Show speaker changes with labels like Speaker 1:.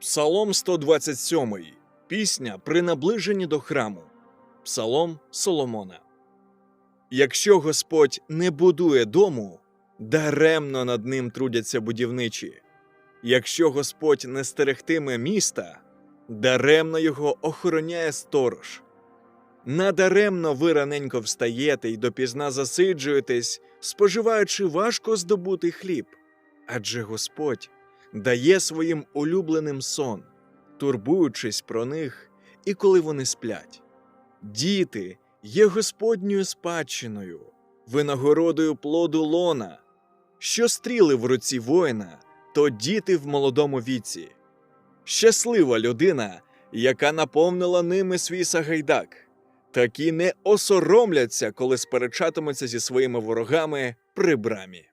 Speaker 1: Псалом 127. Пісня при наближенні до храму. Псалом Соломона. Якщо Господь не будує дому, даремно над ним трудяться будівничі. Якщо Господь не стерегтиме міста, даремно його охороняє сторож. Надаремно ви раненько встаєте й допізна засиджуєтесь, споживаючи важко здобутий хліб. Адже Господь дає своїм улюбленим сон, турбуючись про них і коли вони сплять. Діти є Господньою спадщиною, винагородою плоду лона. Що стріли в руці воїна, то діти в молодому віці. Щаслива людина, яка наповнила ними свій сагайдак. Такі не осоромляться, коли сперечатимуться зі своїми ворогами при брамі.